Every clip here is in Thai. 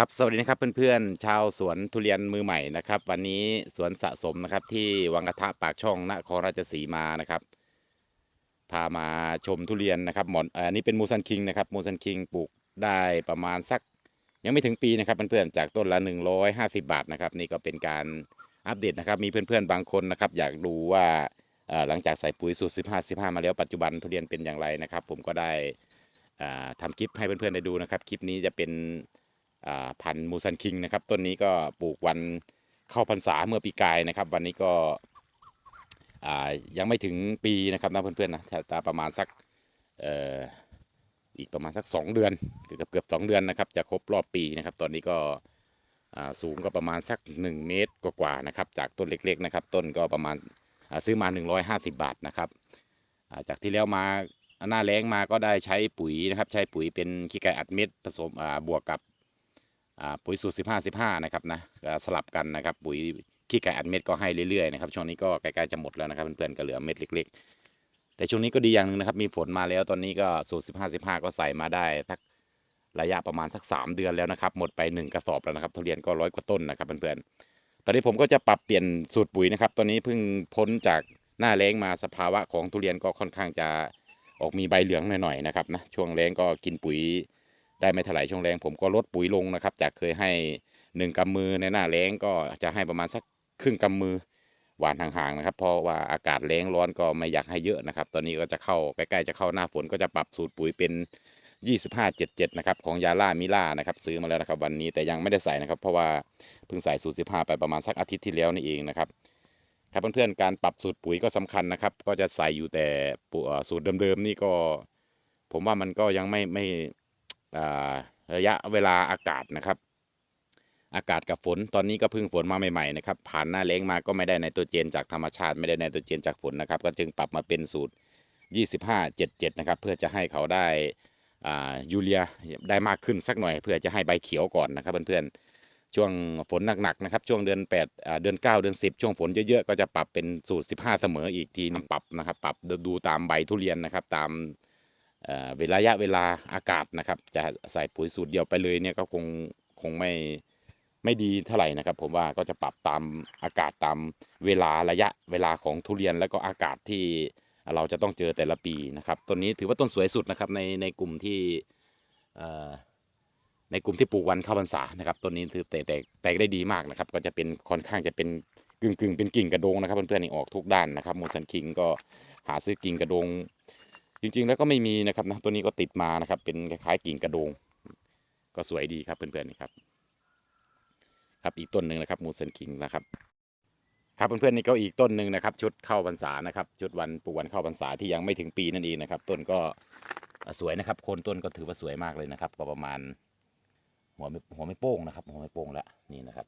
ครับสวัสดีนะครับเพื่อนๆชาวสวนทุเรียนมือใหม่นะครับ วันนี้สวนสะสมนะครับ ที่วังกระทะปากช่องนครราชสีมานะครับ พามาชมทุเรียนนะครับหมอนอันนี้เป็นมูซันคิงนะครับมูซันคิงปลูกได้ประมาณสัก ยังไม่ถึงปีนะครับเพื่อนๆจากต้นละ 150 บาทนะครับ นี่ก็เป็นการอัปเดตนะครับ มีเพื่อนๆบางคนนะครับ อยากดูว่าหลังจากใส่ปุ๋ยสูตร 15 15 มาแล้วปัจจุบันทุเรียนเป็นอย่างไรนะครับ ผมก็ได้อ่าทำคลิปให้เพื่อนๆได้ดูนะครับคลิปนี้จะเป็น พันธุ์มูซันคิงนะครับ ต้นนี้ก็ปลูกวันเข้าพรรษาเมื่อปีกายนะครับ วันนี้ก็ยังไม่ถึงปีนะครับนะเพื่อนๆนะตาประมาณสักอีกประมาณสักสองเดือนเกือบเกือบสองเดือนนะครับ จะครบรอบปีนะครับ ตอนนี้ก็สูงก็ประมาณสักหนึ่งเมตรกว่าๆนะครับ จากต้นเล็กๆนะครับ ต้นก็ประมาณาซื้อมาหนึ่งร้อยห้าสิบบาทนะครับาจากที่แล้วมาหน้าแล้งมาก็ได้ใช้ปุ๋ยนะครับ ใช้ปุ๋ยเป็นขี้ไก่อัดเม็ดผสมบวกกับ ปุ๋ยสูตร15 15นะครับนะสลับกันนะครับ ปุ๋ยขี้ไก่อัดเม็ดก็ให้เรื่อยๆนะครับช่วงนี้ก็ใกล้ๆจะหมดแล้วนะครับเพื่อนๆก็เหลือเม็ดเล็ก ๆ แต่ช่วงนี้ก็ดีอย่างหนึงนะครับ มีฝนมาแล้วตอนนี้ก็สูตร15 15ก็ใส่มาได้สักระยะประมาณสัก3เดือนแล้วนะครับ หมดไป1กระสอบแล้วนะครับทุเรียนก็ร้อยกว่าต้นนะครับเพื่อนๆตอนนี้ผมก็จะปรับเปลี่ยนสูตรปุ๋ยนะครับ ตอนนี้เพิ่งพ้นจากหน้าแล้งมาสภาวะของทุเรียนก็ค่อนข้างจะออกมีใบเหลืองหน่อยๆนะครับนะช่วงแล้งก็กินปุ๋ย ได้ไม่เท่าไหร่ช่วงแรงผมก็ลดปุ๋ยลงนะครับ จากเคยให้หนึ่งกำมือในหน้าแรงก็จะให้ประมาณสักครึ่งกำมือหวานห่างๆนะครับ เพราะว่าอากาศแรงร้อนก็ไม่อยากให้เยอะนะครับ ตอนนี้ก็จะเข้าใกล้ๆจะเข้าหน้าฝนก็จะปรับสูตรปุ๋ยเป็น 2577 นะครับ ของยาล่ามิล่านะครับซื้อมาแล้วนะครับ วันนี้แต่ยังไม่ได้ใส่นะครับ เพราะว่าเพิ่งใส่สูตร 15 ไปประมาณสักอาทิตย์ที่แล้วนี่เองนะครับครับเพื่อนๆการปรับสูตรปุ๋ยก็สำคัญนะครับ ก็จะใส่อยู่แต่สูตรเดิมๆนี่ก็ ผมว่ามันก็ยังไม่ไม่ ระยะเวลาอากาศนะครับ อากาศกับฝนตอนนี้ก็เพิ่งฝนมาใหม่ๆนะครับผ่านหน้าแล้งมาก็ไม่ได้ไนโตรเจนจากธรรมชาติไม่ได้ไนโตรเจนจากฝนนะครับ ก็จึงปรับมาเป็นสูตร 25 77 นะครับ เพื่อจะให้เขาได้ยูเรียได้มากขึ้นสักหน่อย เพื่อจะให้ใบเขียวก่อนนะครับเพื่อนๆช่วงฝนหนักๆนะครับช่วงเดือน8เดือน 9 เดือน 10 ช่วงฝนเยอะๆก็จะปรับเป็นสูตร 15 เสมออีกทีนึงปรับนะครับ ปรับดูตามใบทุเรียนนะครับตาม เวลาระยะเวลาอากาศนะครับ จะใส่ปุ๋ยสูตรเดียวไปเลยเนี่ยก็คงคงไม่ไม่ดีเท่าไหร่นะครับ ผมว่าก็จะปรับตามอากาศตามเวลาระยะเวลาของทุเรียนแล้วก็อากาศที่เราจะต้องเจอแต่ละปีนะครับต้นนี้ถือว่าต้นสวยสุดนะครับในในกลุ่มที่ในกลุ่มที่ปลูกวันเข้าพรรษานะครับต้นนี้ถือแตกแตกแตกได้ดีมากนะครับ ก็จะเป็นค่อนข้างจะเป็นกึ่งกึ่งเป็นกิ่งกระโดงนะครับเพื่อนๆนี่ออกทุกด้านนะครับมูสันคิงก็หาซื้อกิ่งกระโดง จริงๆแล้วก็ไม่มีนะครับนะตัวนี้ก็ติดมานะครับ เป็นคล้ายๆกิ่งกระโดง ก็สวยดีครับเพื่อนๆนี่ครับ ครับอีกต้นหนึ่งนะครับมูเซนคิงนะครับ ครับเพื่อนๆนี่ก็อีกต้นหนึ่งนะครับ ชุดเข้าพรรษานะครับ ชุดวันปูวันเข้าพรรษาที่ยังไม่ถึงปีนั่นเองนะครับ ต้นก็สวยนะครับ โคนต้นก็ถือว่าสวยมากเลยนะครับ ก็ประมาณ หัวไม่หัวไม่โป้งนะครับ หัวไม่โป้งแล้วนี่นะครับ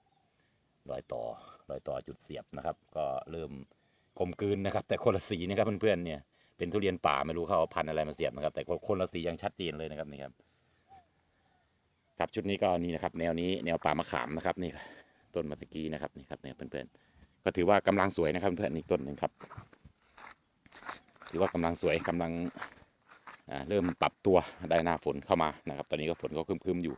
รอยต่อรอยต่อจุดเสียบนะครับ ก็เริ่มกลมกลืนนะครับ แต่คนละสีนะครับเพื่อนๆเนี่ย เป็นทุเรียนป่าไม่รู้เขาเอาพันธุ์อะไรมาเสียบนะครับ แต่คนละสียังชัดเจนเลยนะครับนี่ครับครับชุดนี้ก็นี่นะครับ แนวนี้แนวป่ามะขามนะครับ นี่ครับต้นมะตะกี้นะครับนี่ครับเนี่ยเพื่อนๆก็ถือว่ากำลังสวยนะครับเพื่อนๆนี่ต้นหนึ่งครับ ถือว่ากำลังสวยกำลังอ่าเริ่มปรับตัวได้หน้าฝนเข้ามานะครับ ตอนนี้ก็ฝนก็ครึมๆอยู่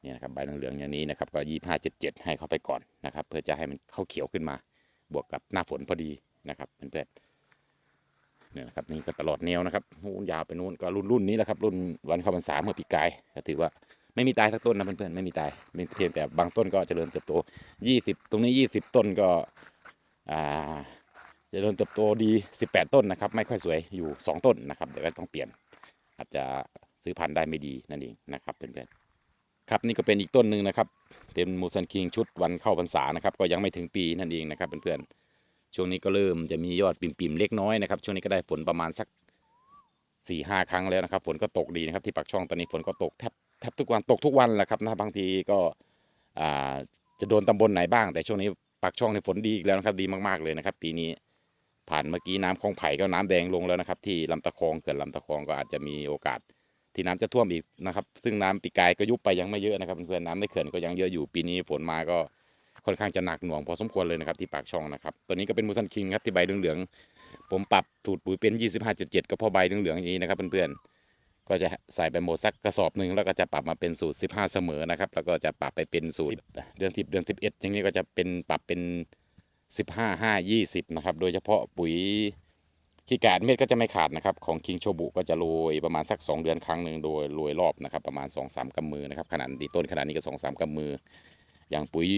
เนี่ยนะครับใบเหลืองๆอย่างนี้นะครับ ก็ยี่ห้าเจ็ดเจ็ดให้เข้าไปก่อนนะครับ เพื่อจะให้มันเข้าเขียวขึ้นมา บวกกับหน้าฝนพอดีนะครับเพื่อนๆ เนี่ยนะครับนี่ก็ตลอดแนวนะครับนู่นยาวไปนู่นก็รุ่นรุ่นนี้แหละครับ รุ่นวันเข้าพรรษาเมื่อปีกายก็ถือว่าไม่มีตายสักต้นนะเพื่อนๆไม่มีตายมีเพียงแต่บางต้นก็เจริญเติบโตยี่สิบตรงนี้ยี่สิบต้นก็อ่าเจริญเติบโตดีสิบแปดต้นนะครับ ไม่ค่อยสวยอยู่สองต้นนะครับเดี๋ยวก็ต้องเปลี่ยน อาจจะซื้อพันธุ์ได้ไม่ดีนั่นเองนะครับเพื่อนๆครับนี่ก็เป็นอีกต้นหนึ่งนะครับเป็นมูซันคิงชุดวันเข้าพรรษานะครับ ก็ยังไม่ถึงปีนั่นเองนะครับเพื่อนๆ ช่วงนี้ก็เริ่มจะมียอดปิ่มๆเล็กน้อยนะครับ ช่วงนี้ก็ได้ฝนประมาณสักสี่ห้าครั้งแล้วนะครับ ฝนก็ตกดีนะครับที่ปากช่องตอนนี้ฝนก็ตกแทบแทบทุกวันตกทุกวันแหละครับนะบางทีก็อ่าจะโดนตำบลไหนบ้าง แต่ช่วงนี้ปากช่องในฝนดีอีกแล้วนะครับดีมากๆเลยนะครับ ปีนี้ผ่านเมื่อกี้น้ำคลองไผ่ก็น้ำแดงลงแล้วนะครับ ที่ลำตะคองเขื่อนลำตะคองก็อาจจะมีโอกาสที่น้ำจะท่วมอีกนะครับ ซึ่งน้ำปีกายก็ยุบไปยังไม่เยอะนะครับเพื่อนๆน้ำในเขื่อนก็ยังเยอะอยู่ปีนี้ฝนมาก็ ค่อนข้างจะหนักหน่วงพอสมควรเลยนะครับที่ปากช่องนะครับตัวนี้ก็เป็นมูซันคิงครับที่ใบเหลืองๆผมปรับสูตรปุ๋ยเป็น 25.7ก็เพอใบเหลืองๆอย่างนี้นะครับเพื่อนๆก็จะใส่ไปหมดสักกระสอบหนึ่งแล้วก็จะปรับมาเป็นสูตร 15 เสมอนะครับแล้วก็จะปรับไปเป็นสูตรเดือน10เดือน11 อย่างนี้ก็จะเป็นปรับเป็น 15 5 20นะครับโดยเฉพาะปุ๋ยขี้กาดเม็ดก็จะไม่ขาดนะครับของคิงโชบุก็จะโรยประมาณสัก 2 เดือนครั้งหนึ่งโดยโรยรอบนะครับประมาณ 2-3กำมือนะครับขนาดดีต้นขนาดนี้ก็ 2-3กำมือ อย่างปุ๋ย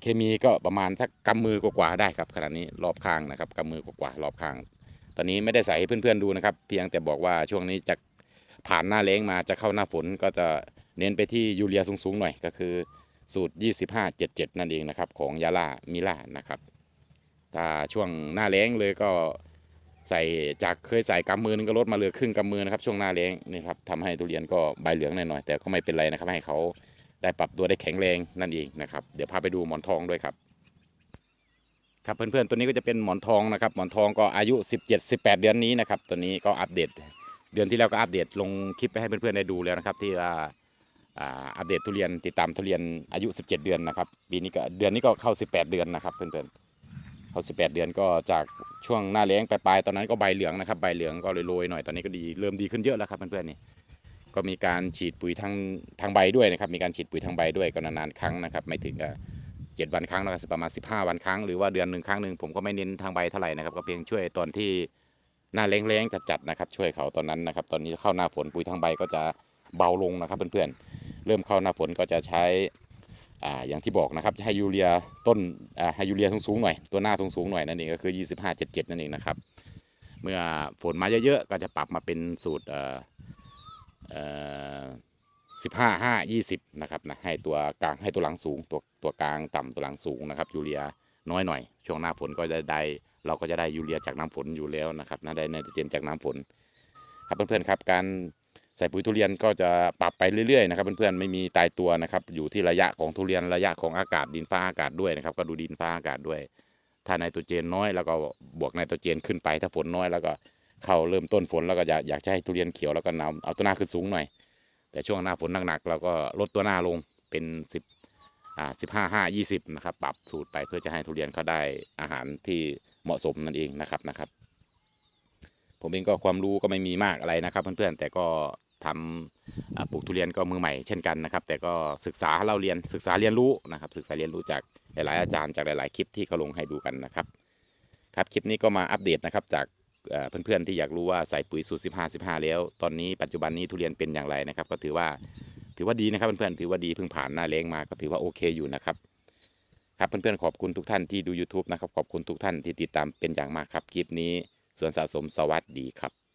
เคมีก็ประมาณสักกำมือกว่าได้ครับขนาดนี้รอบข้างนะครับกำมือกว่ารอบข้าง ตอนนี้ไม่ได้ใส่ให้เพื่อนๆดูนะครับ เพียงแต่บอกว่าช่วงนี้จะผ่านหน้าแล้งมาจะเข้าหน้าฝนก็จะเน้นไปที่ยูเรียสูงๆหน่อยก็คือสูตร 25 77 นั่นเองนะครับของยาล่ามิล่านะครับถ้าช่วงหน้าแล้งเลยก็ใส่จากเคยใส่กำมือนึงก็ลดมาเหลือครึ่งกำมือนะครับช่วงหน้าแล้งนี่ครับทำให้ทุเรียนก็ใบเหลืองหน่อยๆแต่ก็ไม่เป็นไรนะครับให้เขา ได้ปรับตัวได้แข็งแรงนั่นเองนะครับ เดี๋ยวพาไปดูหมอนทองด้วยครับ ครับเพื่อนๆตัวนี้ก็จะเป็นหมอนทองนะครับ หมอนทองก็อายุ 17 18 เดือนนี้นะครับ ตัวนี้ก็อัปเดต เดือนที่แล้วก็อัปเดตลงคลิปไปให้เพื่อนๆได้ดูแล้วนะครับ ที่ว่าอัปเดตทุเรียนติดตามทุเรียนอายุ 17 เดือนนะครับปีนี้ก็เดือนนี้ก็เข้า 18 เดือนนะครับเพื่อนๆเข้า 18 เดือนก็จากช่วงหน้าแล้งปลายๆตอนนั้นก็ใบเหลืองนะครับใบเหลืองก็โรยๆหน่อยตอนนี้ก็ดีเริ่มดีขึ้นเยอะแล้วครับเพื่อนๆนี่ ก็มีการฉีดปุ๋ยทางทางใบด้วยนะครับ มีการฉีดปุ๋ยทางใบด้วยก็นานๆครั้งนะครับ ไม่ถึงกับเจ็ดวันครั้งนะครับประมาณสิบห้าวันครั้งหรือว่าเดือนหนึ่งครั้งหนึ่งผมก็ไม่เน้นทางใบเท่าไหร่นะครับ ก็เพียงช่วยตอนที่หน้าแล้งๆจัดๆนะครับ ช่วยเขาตอนนั้นนะครับ ตอนนี้เข้าหน้าฝนปุ๋ยทางใบก็จะเบาลงนะครับเพื่อนๆ เริ่มเข้าหน้าฝนก็จะใช้อ่าอย่างที่บอกนะครับจะให้ยูเรียต้นอ่าให้ยูเรียสูงๆหน่อยตัวหน้าสูงๆหน่อยนั่นเองก็คือ 25 77 นั่นเองนะครับ เมื่อฝนมาเยอะๆก็จะปรับมาเป็นสูตรอ่อเอ่อ สิบห้าห้ายี่สิบนะครับนะให้ตัวกลางให้ตัวหลังสูง ตัวตัวกลางต่ำตัวหลังสูงนะครับยูเรียน้อยหน่อย ช่วงหน้าฝนก็จะได้ เราก็จะได้ยูเรียจากน้ำฝนอยู่แล้วนะครับนะได้ไนโตรเจนจากน้ำฝน ครับเพื่อนๆครับการใส่ปุ๋ยทุเรียนก็จะปรับไปเรื่อยๆนะครับเพื่อนๆไม่มีตายตัวนะครับอยู่ที่ระยะของทุเรียนระยะของอากาศดินฟ้าอากาศด้วยนะครับก็ดูดินฟ้าอากาศด้วย ถ้าไนโตรเจนน้อยแล้วก็บวกไนโตรเจนขึ้นไป ถ้าฝนน้อยแล้วก็ เข้าเริ่มต้นฝนแล้วก็อยากอยากจะให้ทุเรียนเขียวแล้วก็นำเอาตัวหน้าขึ้นสูงหน่อย แต่ช่วงหน้าฝนหนักๆเราก็ลดตัวหน้าลงเป็นสิบอ่าสิบห้าห้ายี่สิบนะครับปรับสูตรไปเพื่อจะให้ทุเรียนเขาได้อาหารที่เหมาะสมนั่นเองนะครับนะครับ ผมเองก็ความรู้ก็ไม่มีมากอะไรนะครับ เพื่อนๆแต่ก็ทำอ่าปลูกทุเรียนก็มือใหม่เช่นกันนะครับ แต่ก็ศึกษาเราเรียนศึกษาเรียนรู้นะครับ ศึกษาเรียนรู้จากหลายๆอาจารย์จากหลาย ๆ คลิปที่เขาลงให้ดูกันนะครับ ครับคลิปนี้ก็มาอัปเดตนะครับจาก เพื่อนๆที่อยากรู้ว่าใส่ปุ๋ยสูตร 15 15 แล้ว ตอนนี้ปัจจุบันนี้ทุเรียนเป็นอย่างไรนะครับ ก็ถือว่าถือว่าดีนะครับเพื่อนๆถือว่าดีเพิ่งผ่านหน้าเล้งมาก็ถือว่าโอเคอยู่นะครับครับเพื่อนๆขอบคุณทุกท่านที่ดู YouTube นะครับขอบคุณทุกท่านที่ติดตามเป็นอย่างมากครับคลิปนี้ส่วนสะสมสวัสดีครับ